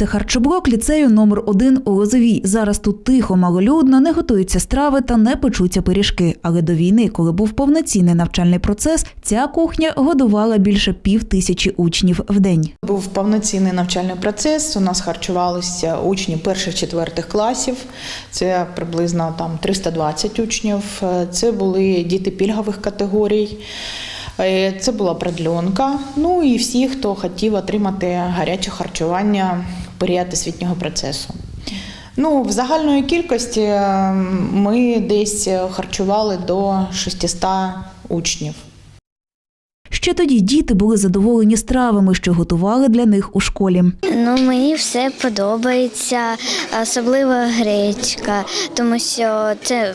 Це харчоблок ліцею номер 1 у Лозовій. Зараз тут тихо, малолюдно, не готуються страви та не печуться пиріжки. Але до війни, коли був повноцінний навчальний процес, ця кухня годувала більше пів тисячі учнів в день. Був повноцінний навчальний процес. У нас харчувалися учні перших четвертих класів. Це приблизно там 320 учнів. Це були діти пільгових категорій. Е, Це була продльонка. Ну і всі, хто хотів отримати гаряче харчування в період освітнього процесу. Ну, в загальної кількості е, ми десь харчували до 600 учнів. Ще тоді діти були задоволені стравами, що готували для них у школі. Ну, мені все подобається, особливо гречка, тому що це,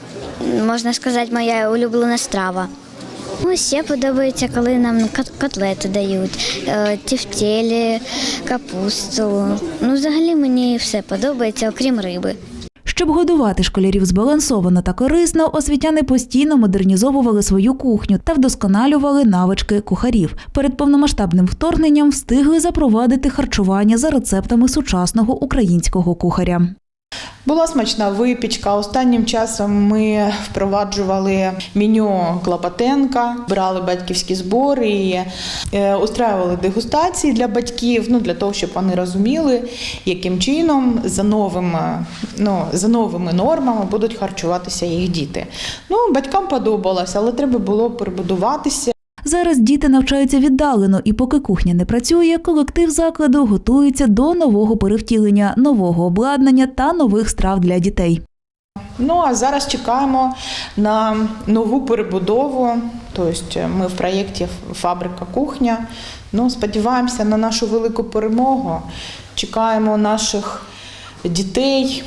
можна сказати, моя улюблена страва. Ну, ще подобається, коли нам кот- котлети дають, е, капусту. Ну, взагалі мені все подобається, окрім риби. Щоб годувати школярів збалансовано та корисно, освітяни постійно модернізовували свою кухню та вдосконалювали навички кухарів. Перед повномасштабним вторгненням встигли запровадити харчування за рецептами сучасного українського кухаря. Була смачна випічка. Останнім часом ми впроваджували меню Клопотенка, брали батьківські збори і е, устраювали дегустації для батьків, ну для того, щоб вони розуміли, яким чином за новими, ну, за новими нормами будуть харчуватися їх діти. Ну, батькам подобалося, але треба було перебудуватися. Зараз діти навчаються віддалено, і поки кухня не працює, колектив закладу готується до нового перевтілення, нового обладнання та нових страв для дітей. Ну а зараз чекаємо на нову перебудову. Тобто ми в проєкті Фабрика кухня. Ну, сподіваємося на нашу велику перемогу. Чекаємо наших дітей.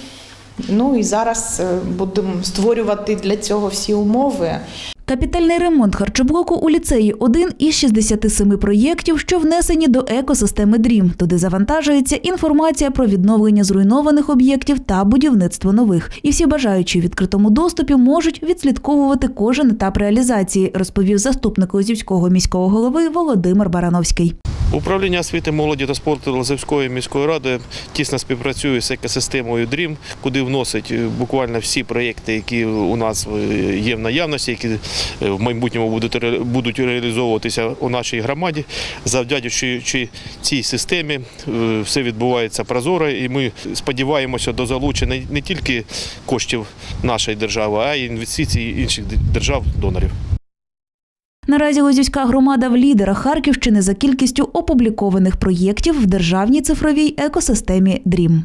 Ну і зараз е, будемо створювати для цього всі умови. Капітальний ремонт харчоблоку у ліцеї один із 67 проєктів, що внесені до екосистеми ДРІМ. Туди завантажується інформація про відновлення зруйнованих об'єктів та будівництво нових. І всі бажаючі в відкритому доступі можуть відслідковувати кожен етап реалізації, розповів заступник Лозівського міського голови Володимир Барановський. Управління освіти, молоді та спорту Лозівської міської ради тісно співпрацює з екосистемою DREAM, куди вносить е, буквально всі проєкти, які у нас е, є в наявності, які е, в майбутньому будуть будуть реалізовуватися у нашій громаді. Завдячуючи цій системі, все відбувається прозоро, і ми сподіваємося до залучення не тільки коштів нашої держави, а й інвестицій інших держав-донорів. Наразі Лозівська громада в лідерах Харківщини за кількістю опублікованих проєктів в державній цифровій екосистемі ДРІМ.